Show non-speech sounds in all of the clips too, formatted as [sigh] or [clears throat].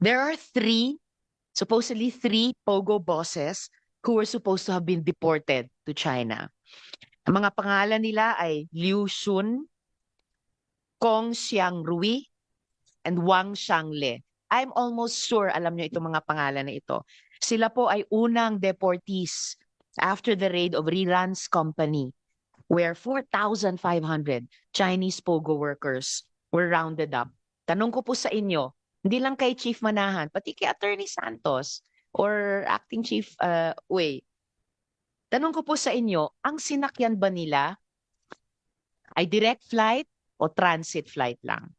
There are three, supposedly three Pogo bosses who were supposed to have been deported to China. Ang mga pangalan nila ay Liu Xun, Kong Xiangrui, and Wang Xiangle. I'm almost sure alam niyo itong mga pangalan na ito. Sila po ay unang deportees after the raid of Riran's company where 4,500 Chinese Pogo workers were rounded up. Tanong ko po sa inyo, hindi lang kay Chief Manahan, pati kay Attorney Santos or Acting Chief uh, Wei. Tanong ko po sa inyo, ang sinakyan ba nila ay direct flight o transit flight lang?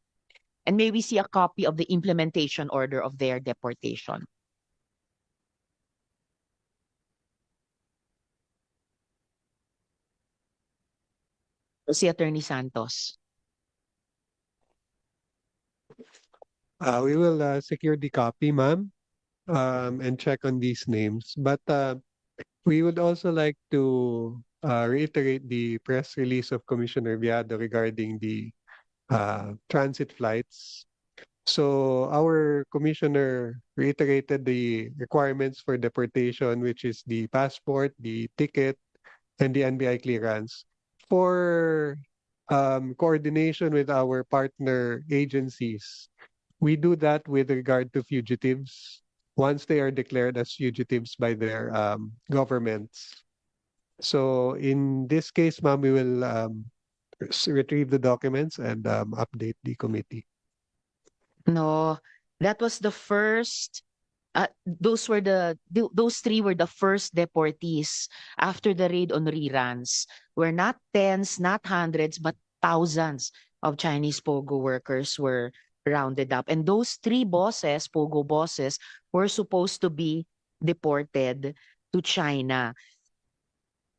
And may we see a copy of the implementation order of their deportation? Si Attorney Santos. Uh, we will uh, secure the copy, ma'am, um, and check on these names. But uh, we would also like to uh, reiterate the press release of Commissioner Viado regarding the uh, transit flights. So our commissioner reiterated the requirements for deportation, which is the passport, the ticket, and the NBI clearance. For um, coordination with our partner agencies, we do that with regard to fugitives once they are declared as fugitives by their um, governments. So in this case, ma'am, we will um, retrieve the documents and um, update the committee. No, that was the first. Uh, those were the th- those three were the first deportees after the raid on reruns. Were not tens, not hundreds, but thousands of Chinese pogo workers were rounded up, and those three bosses, pogo bosses, were supposed to be deported to China.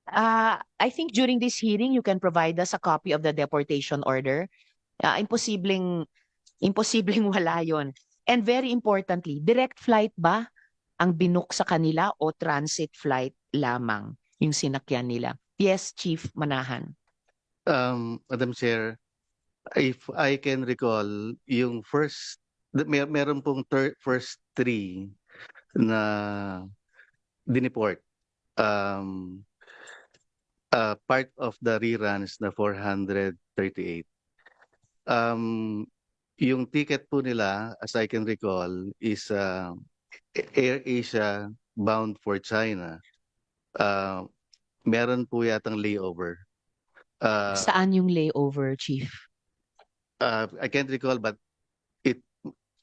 Uh, I think during this hearing, you can provide us a copy of the deportation order. Uh, imposibleng Imposibleng [laughs] wala yon. And very importantly, direct flight ba ang binook sa kanila o transit flight lamang yung sinakyan nila? Yes, Chief Manahan. Um, Madam Chair, if I can recall, yung first, mer meron pong thir- first three na dineport. Um, uh, part of the reruns na 438. Um, yung ticket po nila, as I can recall, is uh, Air Asia bound for China. Uh, meron po yatang layover. Uh, Saan yung layover, Chief? Uh, I can't recall but it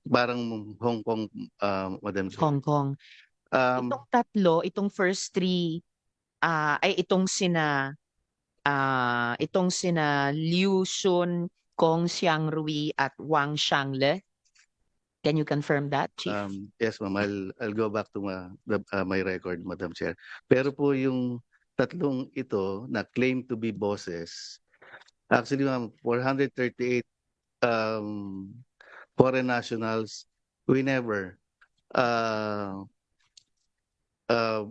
parang Hong Kong uh, Madam Chair. Hong Kong. Um, Itong tatlo, itong first three, ah, ay itong sina, ah, itong sina Liu Xun, Kong Xiangrui at Wang Xiangle. Can you confirm that, Chief? um, yes ma'am, I'll, I'll go back to my, the, uh, my record Madam Chair. Pero po yung tatlong ito na claim to be bosses, actually ma'am, 438 um, foreign nationals, we never uh, uh,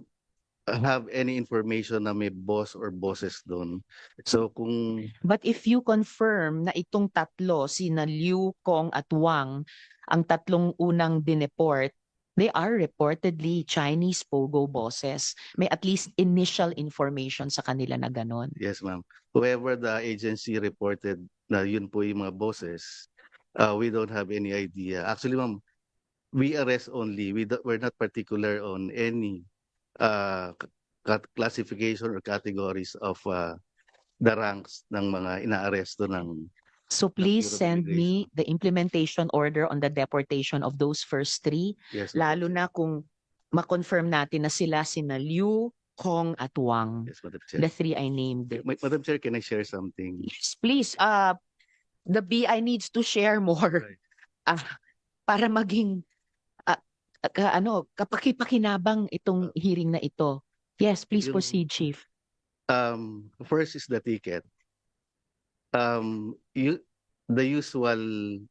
have any information na may boss or bosses doon. So kung But if you confirm na itong tatlo, sina Liu, Kong at Wang, ang tatlong unang dineport, they are reportedly Chinese pogo bosses. May at least initial information sa kanila na ganon. Yes, ma'am. Whoever the agency reported na yun po yung mga bosses, uh, we don't have any idea. Actually, ma'am, we arrest only. We do- we're not particular on any uh, ca- classification or categories of uh, the ranks ng mga inaaresto ng So please send me the implementation order on the deportation of those first three, yes, lalo na kung ma-confirm natin na sila sina Liu, Kong at Wang. Yes, Madam Chair. The three I named. Ma- Madam Chair, can I share something? Yes, please. Uh, the BI needs to share more Right. [laughs] ah, para maging ah, ka- ano, kapakipakinabang itong hearing na ito. Yes, please Yung- proceed, Chief. Um, first is the ticket. Um, you, the usual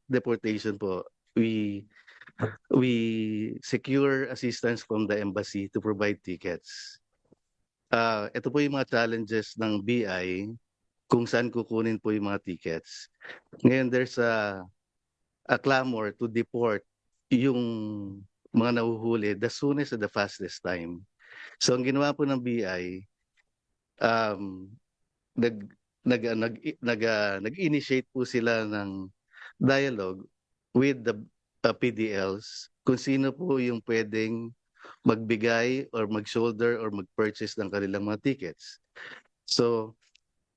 deportation po, we we secure assistance from the embassy to provide tickets. Uh, ito po yung mga challenges ng BI kung saan kukunin po yung mga tickets. Ngayon there's a a clamor to deport yung mga nahuhuli the soonest and the fastest time. So ang ginawa po ng BI, um, nag nag nag nag ah, nag-initiate po sila ng dialogue with the uh, PDLs kung sino po yung pwedeng magbigay or mag-shoulder or mag-purchase ng kanilang mga tickets. So,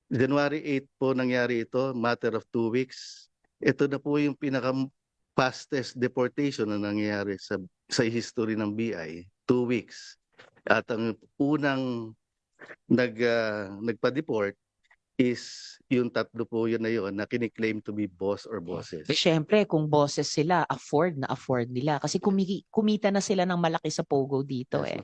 January 8 po nangyari ito, matter of two weeks. Ito na po yung pinaka fastest deportation na nangyayari sa sa history ng BI, two weeks. At ang unang nag ah, nagpa-deport is yung tatlo po yun na yun na kiniklaim to be boss or bosses. Siyempre, kung bosses sila, afford na afford nila. Kasi kumiki, kumita na sila ng malaki sa Pogo dito Yes, eh.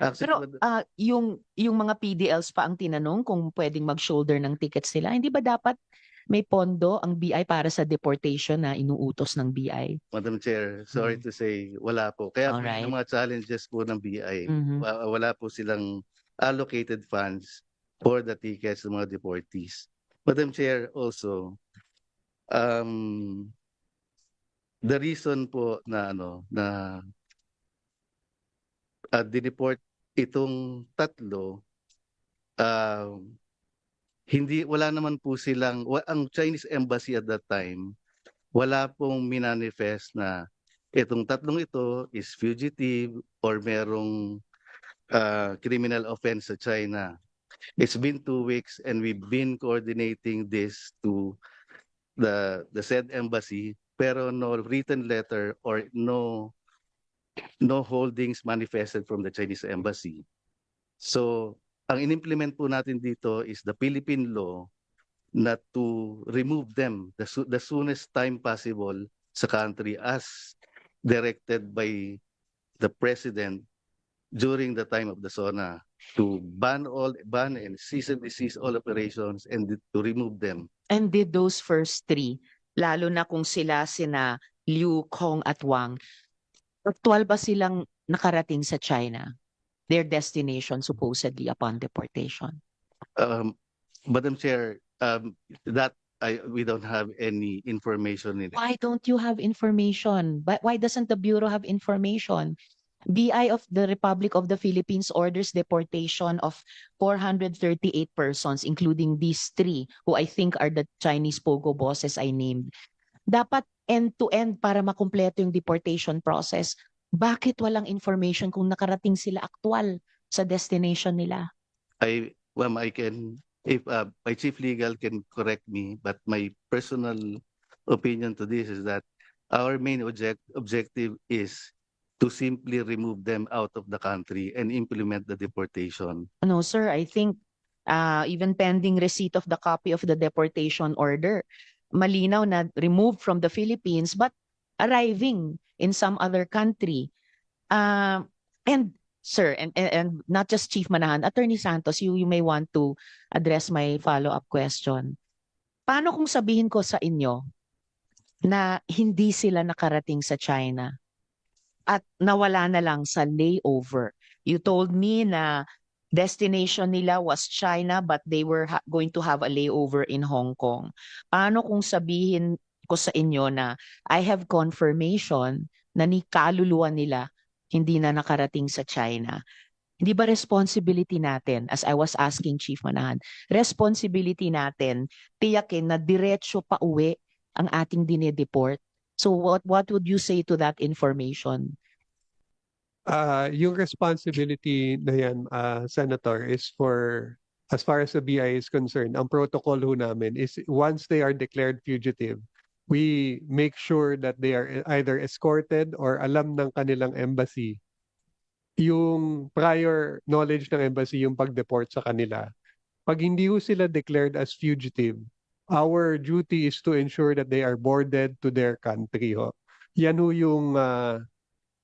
Actually, Pero Madam- ah, yung, yung mga PDLs pa ang tinanong kung pwedeng mag-shoulder ng tickets nila, hindi ba dapat may pondo ang BI para sa deportation na inuutos ng BI? Madam Chair, sorry to say, wala po. Kaya Alright. yung mga challenges po ng BI, Mhm. wa- wala po silang allocated funds for the tickets ng mga deportees. Madam Chair, also, um, the reason po na ano na uh, dineport itong tatlo um, hindi wala naman po silang ang Chinese embassy at that time wala pong minanifest na itong tatlong ito is fugitive or merong uh, criminal offense sa China. It's been two weeks and we've been coordinating this to the the said embassy pero no written letter or no no holdings manifested from the Chinese embassy. So, ang inimplement po natin dito is the Philippine law na to remove them the, the soonest time possible sa country as directed by the president during the time of the SONA to ban all ban and cease and desist all operations and to remove them And did those first three, lalo na kung sila sina Liu, Kong at Wang, actual ba silang nakarating sa China? Their destination supposedly upon deportation. um madam chair um that i we don't have any information in it Why don't you have information? But why doesn't the Bureau have information? BI of the Republic of the Philippines orders deportation of 438 persons, including these three, who I think are the Chinese pogo bosses I named. Dapat end-to-end para makumpleto yung deportation process. Bakit walang information kung nakarating sila aktual sa destination nila? i well i can if uh, my chief legal can correct me but my personal opinion to this is that our main object objective is to simply remove them out of the country and implement the deportation No, sir, I think uh, even pending receipt of the copy of the deportation order, malinaw na removed from the Philippines but arriving in some other country. Uh, and sir, and, and, and not just Chief Manahan, Attorney Santos, you, you may want to address my follow-up question. Paano kung sabihin ko sa inyo na hindi sila nakarating sa China at nawala na lang sa layover? You told me na destination nila was China but they were going to have a layover in Hong Kong. Paano kung sabihin ko sa inyo na I have confirmation na ni kaluluwa nila hindi na nakarating sa China? Hindi ba responsibility natin, as I was asking Chief Manahan, responsibility natin tiyakin na diretso pa uwi ang ating dinedeport? So what what would you say to that information? Ah, yung responsibility na yan, ah, Senator, is for, as far as the BI is concerned, ang protocol ho namin is once they are declared fugitive, we make sure that they are either escorted or alam ng kanilang embassy yung prior knowledge ng embassy yung pag-deport sa kanila. Pag hindi ho sila declared as fugitive, our duty is to ensure that they are boarded to their country ho. Yan ho yung ah,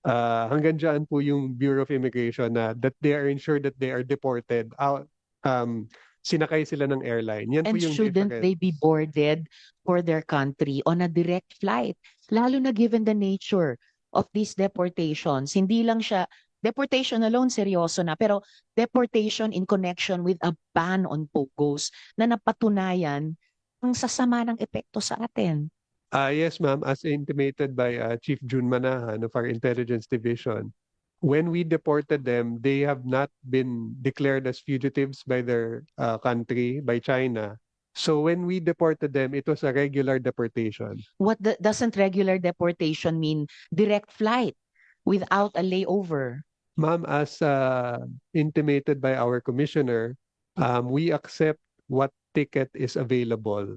ah, hanggang dyan po yung Bureau of Immigration na that they are ensured that they are deported out um sinakay sila ng airline. Yan po And yung shouldn't difference. they be boarded for their country on a direct flight? Lalo na given the nature of these deportations. Hindi lang siya, deportation alone seryoso na, pero deportation in connection with a ban on POGOs na napatunayan ang sasama ng epekto sa atin. Uh, yes, ma'am, as intimated by uh, Chief Jun Manahan of our intelligence division, when we deported them, they have not been declared as fugitives by their uh, country, by China. So when we deported them, it was a regular deportation. What the, doesn't regular deportation mean? Direct flight without a layover. Ma'am, as uh, intimated by our commissioner, um, we accept what ticket is available.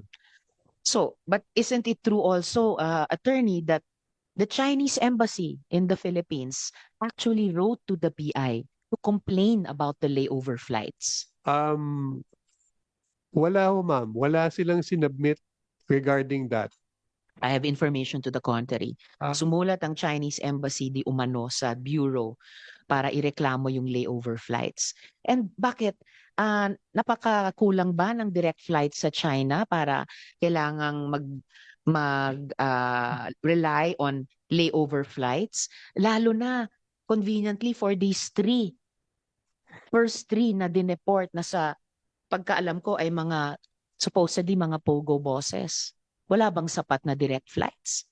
So, but isn't it true also, uh, attorney, that the Chinese embassy in the Philippines actually wrote to the BI to complain about the layover flights? Um, wala ho, ma'am. Wala silang sinubmit regarding that. I have information to the contrary. Ah. Sumulat ang Chinese embassy di umano sa bureau para ireklamo yung layover flights. And bakit? Ah, napakakulang ba ng direct flights sa China para kailangang mag mag ah, rely on layover flights? Lalo na conveniently for these three. First three na dineport na sa pagkaalam ko ay mga supposedly mga pogo bosses. Wala bang sapat na direct flights?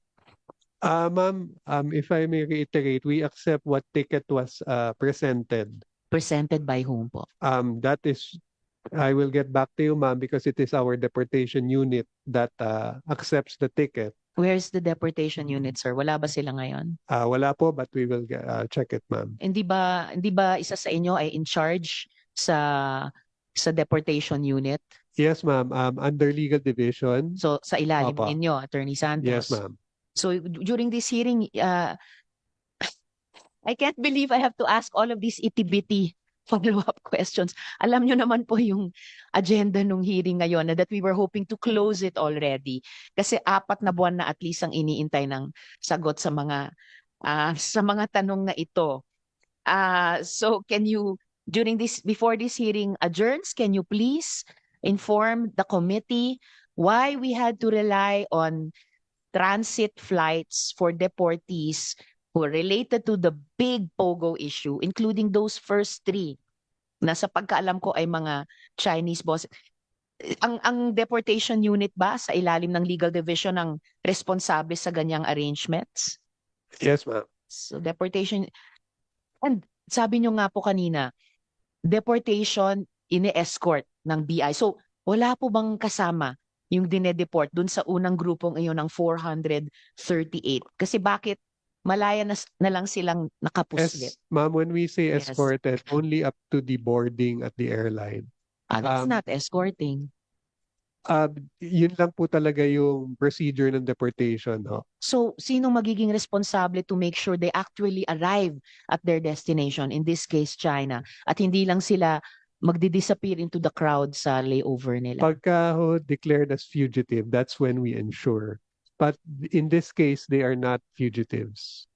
Uh, ma'am, um, if I may reiterate, we accept what ticket was uh, presented. Presented by whom po? Um, that is, I will get back to you, ma'am, because it is our deportation unit that uh, accepts the ticket. Where's the deportation unit, sir? Wala ba sila ngayon? Uh, wala po, but we will uh, check it, ma'am. Hindi ba hindi ba isa sa inyo ay in charge sa sa deportation unit? Yes, ma'am. Um, under legal division. So sa ilalim Opo. ninyo, Attorney Santos. Yes, ma'am. So during this hearing, uh, I can't believe I have to ask all of these itty-bitty [laughs] follow-up questions. Alam nyo naman po yung agenda nung hearing ngayon na that we were hoping to close it already. Kasi apat na buwan na at least ang iniintay ng sagot sa mga ah, sa mga tanong na ito. Ah, so can you during this before this hearing adjourns, can you please inform the committee why we had to rely on transit flights for deportees who are related to the big POGO issue, including those first three na sa pagkaalam ko ay mga Chinese boss. Ang ang deportation unit ba sa ilalim ng legal division ang responsable sa ganyang arrangements? Yes, ma'am. So deportation and sabi nyo nga po kanina, deportation ini-escort ng BI. So wala po bang kasama yung dinedeport dun sa unang grupong iyon ng 438? Kasi bakit malaya na, na lang silang nakapuslit? Yes, ma'am, when we say Yes. escorted, only up to the boarding at the airline. Ah, that's um, not escorting. Uh, yun lang po talaga yung procedure ng deportation. Ho. So, sino magiging responsable to make sure they actually arrive at their destination, in this case, China, at hindi lang sila magdi-disappear into the crowd sa layover nila? Pagka ho declared as fugitive, that's when we ensure. But in this case, they are not fugitives.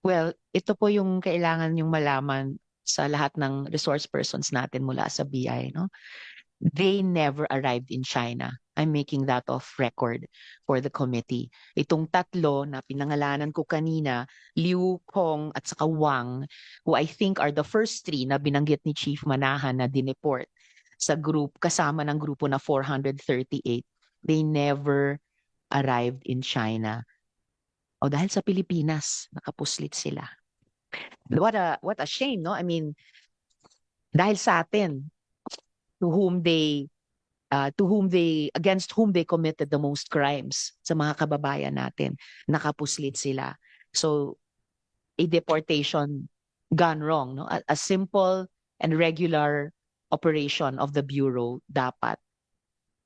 Well, ito po yung kailangan yung malaman sa lahat ng resource persons natin mula sa BI, no? They never arrived in China. I'm making that off record for the committee. Itong tatlo na pinangalanan ko kanina, Liu, Kong, at saka Wang, who I think are the first three na binanggit ni Chief Manahan na dineport sa group, kasama ng grupo na 438, they never arrived in China. O dahil sa Pilipinas, nakapuslit sila. What a what a shame, no? I mean, dahil sa atin to whom they uh, to whom they against whom they committed the most crimes sa mga kababayan natin, nakapuslit sila. So a deportation gone wrong, no? A, a simple and regular operation of the bureau dapat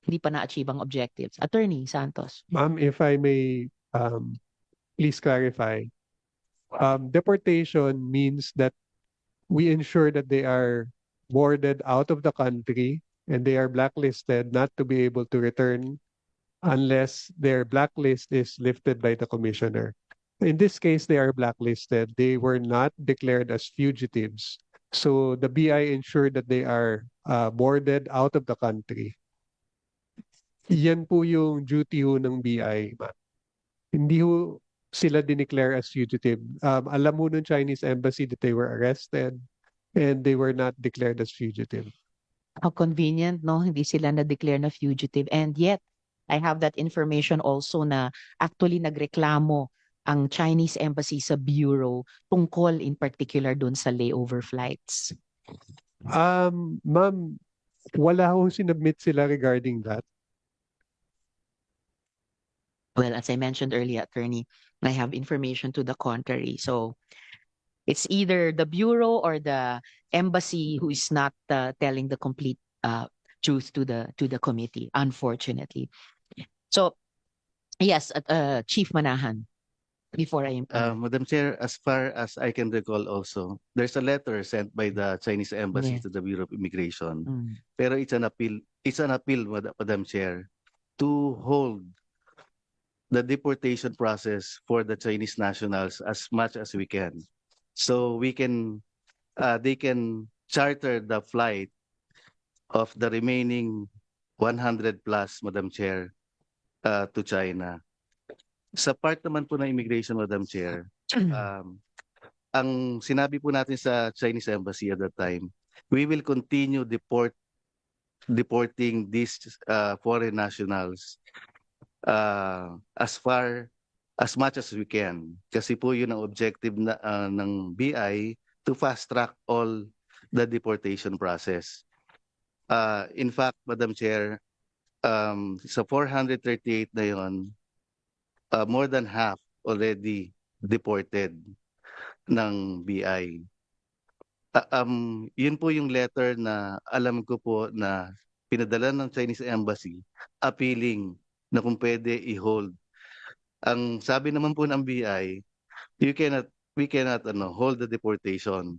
hindi pa na-achieve ang objectives. Attorney Santos. Ma'am, if I may um, please clarify. Um, deportation means that we ensure that they are boarded out of the country and they are blacklisted not to be able to return unless their blacklist is lifted by the commissioner. In this case, they are blacklisted. They were not declared as fugitives. So the BI ensured that they are uh, boarded out of the country. Yan po yung duty ho ng BI, ma'am. Hindi ho sila dineclare as fugitive. Um, alam mo ng Chinese embassy that they were arrested and they were not declared as fugitive. How convenient, no? Hindi sila na-declare na fugitive. And yet, I have that information also na actually nagreklamo ang Chinese Embassy sa Bureau tungkol in particular doon sa layover flights. Um, ma'am, wala ho sinubmit sila regarding that. Well, as I mentioned earlier, attorney, I have information to the contrary. So it's either the bureau or the embassy who is not uh, telling the complete uh, truth to the to the committee, unfortunately. So yes, uh, Chief Manahan, before I Uh, Madam Chair, as far as I can recall also, there's a letter sent by the Chinese Embassy Yes. to the Bureau of Immigration. Mm. Pero it's an appeal, it's an appeal, Mad- Madam Chair, to hold the deportation process for the Chinese nationals as much as we can. So we can, uh, they can charter the flight of the remaining 100 plus, Madam Chair, uh, to China. Sa part naman po ng immigration, Madam Chair, [clears throat] um, ang sinabi po natin sa Chinese Embassy at that time, we will continue deport deporting these uh, foreign nationals uh, as far as much as we can. Kasi po yun ang objective na, uh, ng BI to fast track all the deportation process. Uh, in fact, Madam Chair, um, sa 438 na yon, uh, more than half already deported ng BI. Ah, um, yun po yung letter na alam ko po na pinadala ng Chinese Embassy appealing na kung pwede i-hold. Ang sabi naman po ng BI, you cannot, we cannot ano, hold the deportation.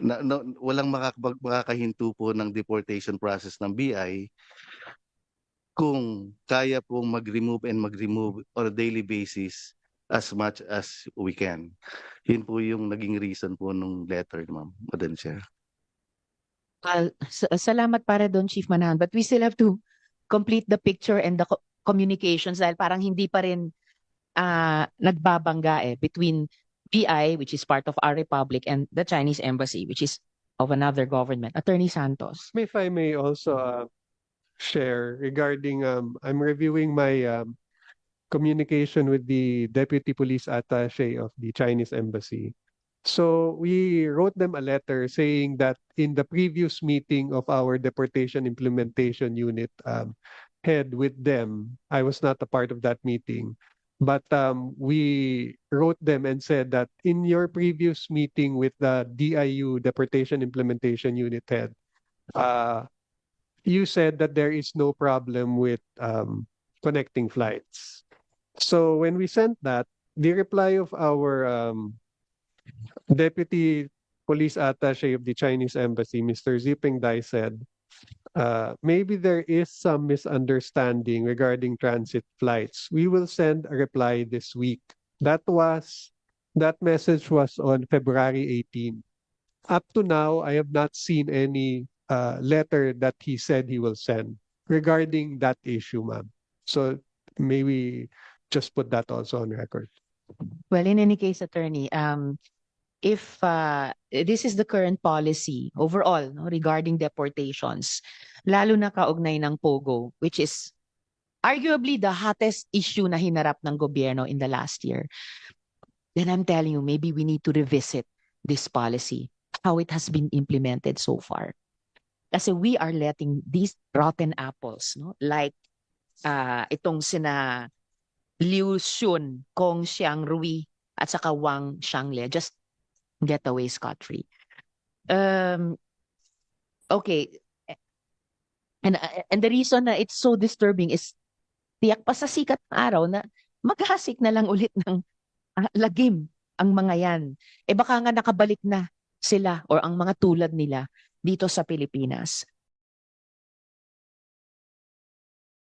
Na, na, walang makakabag, makakahinto po ng deportation process ng BI kung kaya pong mag-remove and mag-remove on a daily basis as much as we can. Yun po yung naging reason po nung letter, ma'am, Madam Chair. Well, sa- salamat para doon, Chief Manahan. But we still have to complete the picture and the co- communications dahil parang hindi pa rin ah, nagbabangga eh between BI, which is part of our republic, and the Chinese Embassy, which is of another government. Attorney Santos. If I may also uh, share regarding, um, I'm reviewing my um, communication with the Deputy Police Attaché of the Chinese Embassy. So we wrote them a letter saying that in the previous meeting of our deportation implementation unit um, head with them, I was not a part of that meeting. But um, we wrote them and said that in your previous meeting with the DIU Deportation Implementation Unit head, uh, you said that there is no problem with um, connecting flights. So when we sent that, the reply of our um, deputy police attaché of the Chinese embassy, Mr. Ziping Dai said, uh, maybe there is some misunderstanding regarding transit flights. We will send a reply this week. That was, that message was on February 18. Up to now, I have not seen any uh, letter that he said he will send regarding that issue, ma'am. So maybe just put that also on record. Well, in any case, attorney, um, if uh, this is the current policy overall no, regarding deportations, lalo na kaugnay ng POGO, which is arguably the hottest issue na hinarap ng gobyerno in the last year, then I'm telling you, maybe we need to revisit this policy, how it has been implemented so far. Kasi we are letting these rotten apples, no, like uh, itong sina Liu Xun, Kong Xiang Rui, at saka Wang Xiangle just get away scot-free. Um, okay. And, uh, and the reason na it's so disturbing is tiyak pa sa sikat ng araw na maghasik na lang ulit ng ah, lagim ang mga yan. Eh baka nga nakabalik na sila or ang mga tulad nila dito sa Pilipinas.